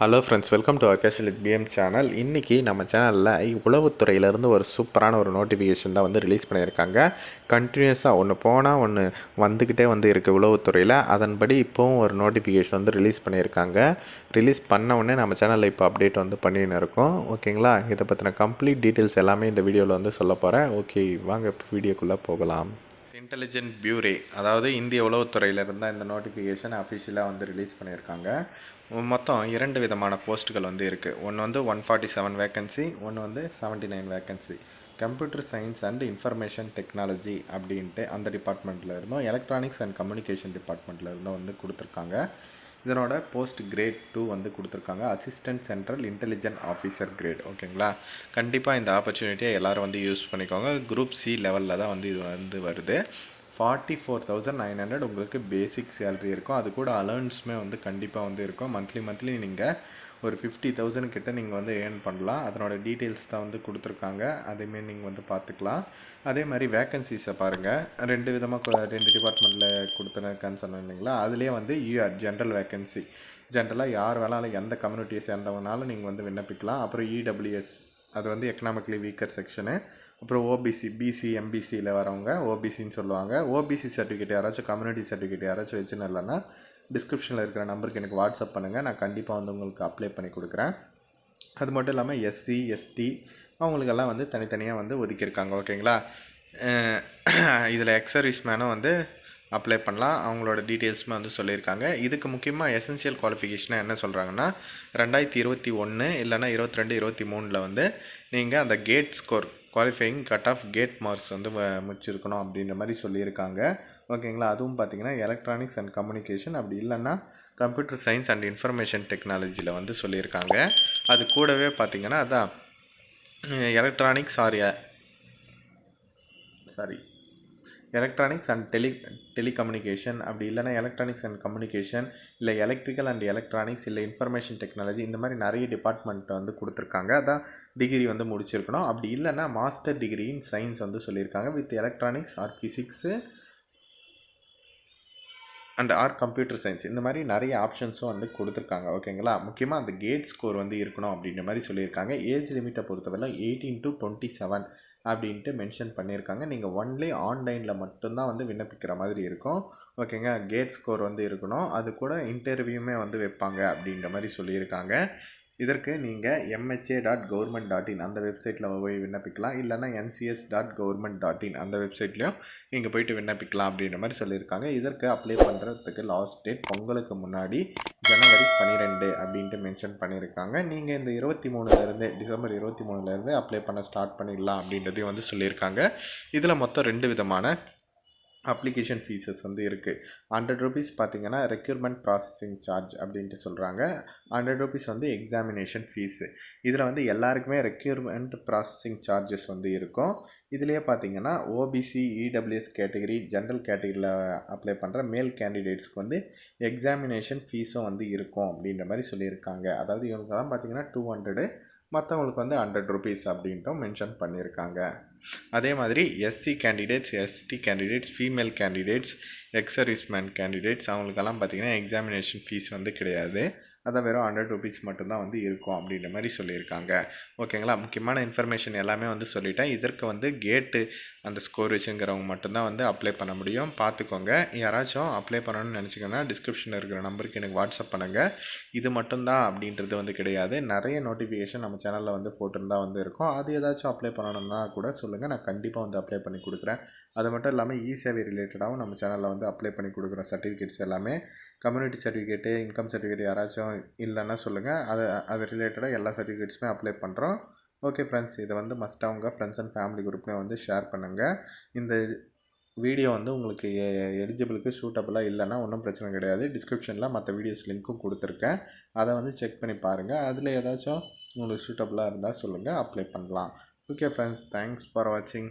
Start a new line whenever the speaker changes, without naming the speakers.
Hello friends welcome to occasion with PM channel இன்றைக்கி நம்ம சேனலில் உளவுத்துறையிலேருந்து ஒரு சூப்பரான ஒரு நோட்டிஃபிகேஷன் தான் வந்து ரிலீஸ் பண்ணியிருக்காங்க. கண்டினியூஸாக ஒன்று போனால் ஒன்று வந்துக்கிட்டே வந்து இருக்குது உளவுத்துறையில். அதன்படி இப்போவும் ஒரு நோட்டிஃபிகேஷன் வந்து ரிலீஸ் பண்ணியிருக்காங்க. ரிலீஸ் பண்ண உடனே நம்ம சேனலில் இப்போ அப்டேட் வந்து பண்ணின்னு இருக்கோம். ஓகேங்களா இதை பற்றின கம்ப்ளீட் டீட்டெயில்ஸ் எல்லாமே இந்த வீடியோவில் வந்து சொல்ல போகிறேன் ஓகே வாங்க வீடியோக்குள்ளே போகலாம். இன்டெலிஜென்ட் பியூரே அதாவது இந்திய உளவுத்துறையில் இருந்தால் இந்த நோட்டிஃபிகேஷன் அஃபிஷியலாக வந்து ரிலீஸ் பண்ணியிருக்காங்க. மொத்தம் இரண்டு விதமான போஸ்ட்டுகள் வந்து இருக்குது ஒன்று வந்து ஒன் ஃபார்ட்டி செவன் வேக்கன்சி ஒன்று வந்து seventy nine vacancy computer science and information technology அப்படின்ட்டு அந்த டிபார்ட்மெண்ட்டில் இருந்தும் எலக்ட்ரானிக்ஸ் அண்ட் கம்யூனிகேஷன் டிபார்ட்மெண்ட்டில் இருந்தும் வந்து கொடுத்துருக்காங்க. இதனோட போஸ்ட் கிரேட் டூ வந்து கொடுத்துருக்காங்க. Assistant central intelligent officer grade ஓகேங்களா கண்டிப்பாக இந்த ஆப்பர்ச்சுனிட்டியை எல்லோரும் வந்து யூஸ் பண்ணிக்கோங்க. குரூப் சி லெவலில் தான் வந்து இது வந்து வருது. Forty four thousand nine hundred உங்களுக்கு பேசிக் சேலரி இருக்கும். அது கூட அலர்ன்ஸுமே வந்து கண்டிப்பாக வந்து இருக்கும். மந்த்லி மந்த்லி நீங்கள் ஒரு ஃபிஃப்டி தௌசண்ட் கிட்ட நீங்கள் வந்து ஏர்ன் பண்ணலாம். அதனோட டீட்டெயில்ஸ் தான் வந்து கொடுத்துருக்காங்க. அதேமாரி நீங்கள் வந்து பார்த்துக்கலாம். அதே மாதிரி வேக்கன்சிஸை பாருங்கள் ரெண்டு விதமாக ரெண்டு டிபார்ட்மெண்ட்டில் கொடுத்துருக்கான்னு சொன்னேன் இல்லைங்களா? அதுலேயே வந்து யூஆர் ஜென்ரல் வேக்கன்சி ஜென்ரலாக யார் வேணாலும் எந்த கம்யூனிட்டியை சேர்ந்தவனாலும் நீங்கள் வந்து விண்ணப்பிக்கலாம். அப்புறம் இடபிள்யூஎஸ் அது வந்து எக்கனாமிக்கலி வீக்கர் செக்ஷனு அப்புறம் ஓபிசி பிசி எம்பிசியில் வரவங்க ஓபிசின்னு சொல்லுவாங்க. ஓபிசி சர்டிஃபிகேட் யாராச்சும் கம்யூனிட்டி சர்டிஃபிகேட் யாராச்சும் வச்சுன்னு இல்லைன்னா டிஸ்கிரிப்ஷனில் இருக்கிற நம்பருக்கு எனக்கு வாட்ஸ்அப் பண்ணுங்கள் நான் கண்டிப்பாக வந்து உங்களுக்கு அப்ளை பண்ணி கொடுக்குறேன். அது மட்டும் இல்லாமல் எஸ்சி எஸ்டி அவங்களுக்கெல்லாம் வந்து தனித்தனியாக வந்து ஒதுக்கியிருக்காங்க. ஓகேங்களா இதில் எக்ஸர்விஸ் மேனும் வந்து அப்ளை பண்ணலாம். அவங்களோட டீட்டெயில்ஸுமே வந்து சொல்லியிருக்காங்க. இதுக்கு முக்கியமாக எசென்சியல் குவாலிஃபிகேஷனாக என்ன சொல்கிறாங்கன்னா ரெண்டாயிரத்தி இருபத்தி ஒன்று இல்லைனா இருபத்தி ரெண்டு இருபத்தி மூணில் வந்து நீங்கள் அந்த GATE score qualifying cut off GATE marks வந்து முடிச்சிருக்கணும் அப்படின்ற மாதிரி சொல்லியிருக்காங்க. ஓகேங்களா? அதுவும் பார்த்தீங்கன்னா எலக்ட்ரானிக்ஸ் அண்ட் கம்யூனிகேஷன் அப்படி இல்லைன்னா கம்ப்யூட்டர் சயின்ஸ் அண்ட் இன்ஃபர்மேஷன் டெக்னாலஜியில் வந்து சொல்லியிருக்காங்க. அது கூடவே பார்த்திங்கன்னா அதான் electronics or sorry electronics and tele telecommunication அப்படி இல்லைனா எலக்ட்ரானிக்ஸ் அண்ட் கம்யூனிகேஷன் இல்லை எலக்ட்ரிக்கல் அண்ட் எலக்ட்ரானிக்ஸ் இல்லை இன்ஃபர்மேஷன் டெக்னாலஜி இந்த மாதிரி நிறைய டிபார்ட்மெண்ட் வந்து கொடுத்துருக்காங்க. அதான் டிகிரி வந்து முடிச்சிருக்கணும். அப்படி இல்லைனா மாஸ்டர் டிகிரி இன் சயின்ஸ் வந்து சொல்லியிருக்காங்க. With electronics or physics and or computer science இந்த மாதிரி நிறைய ஆப்ஷன்ஸும் வந்து கொடுத்துருக்காங்க. ஓகேங்களா முக்கியமாக அந்த கேட் ஸ்கோர் வந்து இருக்கணும் அப்படின்ற மாதிரி சொல்லியிருக்காங்க. ஏஜ் லிமிட்டை பொறுத்தவரை எயிட்டீன் டு டுவெண்ட்டி செவன் அப்படின்ட்டு மென்ஷன் பண்ணியிருக்காங்க. நீங்கள் ஒன்லி ஆன்லைனில் மட்டும்தான் வந்து விண்ணப்பிக்கிற மாதிரி இருக்கும். ஓகேங்க? கேட் ஸ்கோர் வந்து இருக்கணும். அது கூட இன்டர்வியூமே வந்து வைப்பாங்க அப்படின்ற மாதிரி சொல்லியிருக்காங்க. இதற்கு நீங்கள் MHA dot government dot in அந்த வெப்சைட்டில் போய் விண்ணப்பிக்கலாம். இல்லைனா NCS dot government dot in அந்த வெப்சைட்லேயும் நீங்கள் போயிட்டு விண்ணப்பிக்கலாம் அப்படின்ற மாதிரி சொல்லியிருக்காங்க. இதற்கு அப்ளை பண்ணுறதுக்கு லாஸ்ட் டேட் பொங்கலுக்கு முன்னாடி ஜனவரி பன்னிரெண்டு அப்படின்ட்டு மென்ஷன் பண்ணியிருக்காங்க. நீங்கள் இந்த இருபத்தி மூணுலேருந்து டிசம்பர் இருபத்தி மூணுலேருந்து அப்ளை பண்ண ஸ்டார்ட் பண்ணிடலாம் அப்படின்றதையும் வந்து சொல்லியிருக்காங்க. இதில் மொத்தம் ரெண்டு விதமான அப்ளிகேஷன் ஃபீஸஸ் வந்து இருக்குது ஹண்ட்ரட் ருபீஸ் பார்த்தீங்கன்னா ரெக்யூர்மெண்ட் ப்ராசஸிங் சார்ஜ் அப்படின்ட்டு சொல்கிறாங்க ஹண்ட்ரட் ருபீஸ் வந்து எக்ஸாமினேஷன் ஃபீஸு. இதில் வந்து எல்லாருக்குமே ரெக்யூர்மெண்ட் ப்ராசஸிங் சார்ஜஸ் வந்து இருக்கும். இதுலேயே பார்த்தீங்கன்னா ஓபிசி இடபிள்யூஎஸ் கேட்டகரி ஜென்ரல் கேட்டகரியில் அப்ளை பண்ணுற மேல் கேண்டிடேட்ஸ்க்கு வந்து எக்ஸாமினேஷன் ஃபீஸும் வந்து இருக்கும் அப்படின்ற மாதிரி சொல்லியிருக்காங்க. அதாவது இவங்கெல்லாம் பார்த்தீங்கன்னா டூ ஹண்ட்ரடு மற்றவங்களுக்கு வந்து ஹண்ட்ரட் ருபீஸ் அப்படின்ட்டும் மென்ஷன் பண்ணியிருக்காங்க அதே மாதிரி SC candidates ST candidates female candidates ex serviceman candidates அவங்களுக்கெல்லாம் பார்த்திங்கன்னா எக்ஸாமினேஷன் ஃபீஸ் வந்து கிடையாது. அதை வெறும் ஹண்ட்ரட் ருபீஸ் மட்டும்தான் வந்து இருக்கும் அப்படின்ற மாதிரி சொல்லியிருக்காங்க. ஓகேங்களா? முக்கியமான இன்ஃபர்மேஷன் எல்லாமே வந்து சொல்லிட்டேன். இதற்கு வந்து கேட்டு அந்த ஸ்கோர் வச்சுங்கிறவங்க மட்டும்தான் வந்து அப்ளை பண்ண முடியும். பார்த்துக்கோங்க. யாராச்சும் அப்ளை பண்ணணும்னு நினச்சிங்கன்னா டிஸ்கிரிப்ஷனில் இருக்கிற நம்பருக்கு எனக்கு வாட்ஸ்அப் பண்ணுங்கள் இது மட்டும்தான் அப்படின்றது வந்து கிடையாது. நிறைய நோட்டிஃபிகேஷன் நம்ம சேனலில் வந்து போட்டிருந்தா வந்து இருக்கும். அது ஏதாச்சும் அப்ளை பண்ணணும்னா கூட சொல்லுங்கள் நான் கண்டிப்பாக வந்து அப்ளை பண்ணி கொடுக்குறேன். அது மட்டும் இல்லாமல் இ சேவை ரிலேட்டடாகவும் நம்ம சேனலில் வந்து அப்ளை பண்ணி கொடுக்குறோம் சர்டிஃபிகேட்ஸ் எல்லாமே. கம்யூனிட்டி சர்டிஃபிகேட்டு இன்கம் சர்டிஃபிகேட் யாராச்சும் இல்லைன்னா சொல்லுங்கள் அது அது ரிலேட்டடாக எல்லா சர்டிஃபிகேட்ஸுமே அப்ளை பண்ணுறோம் ஓகே ஃப்ரெண்ட்ஸ் இதை வந்து மஸ்ட்டாக உங்கள் ஃப்ரெண்ட்ஸ் அண்ட் ஃபேமிலி குரூப்லேயும் வந்து ஷேர் பண்ணுங்கள் இந்த வீடியோ வந்து உங்களுக்கு எலிஜிபிளுக்கு சூட்டபுளாக இல்லைன்னா ஒன்றும் பிரச்சனை கிடையாது. டிஸ்கிரிப்ஷனில் மற்ற வீடியோஸ் லிங்க்கும் கொடுத்துருக்கேன். அதை வந்து செக் பண்ணி பாருங்கள் அதில் ஏதாச்சும் உங்களுக்கு சூட்டபுளாக இருந்தால் சொல்லுங்கள் அப்ளை பண்ணலாம். ஓகே ஃப்ரெண்ட்ஸ் தேங்க்ஸ் ஃபார் வாட்சிங்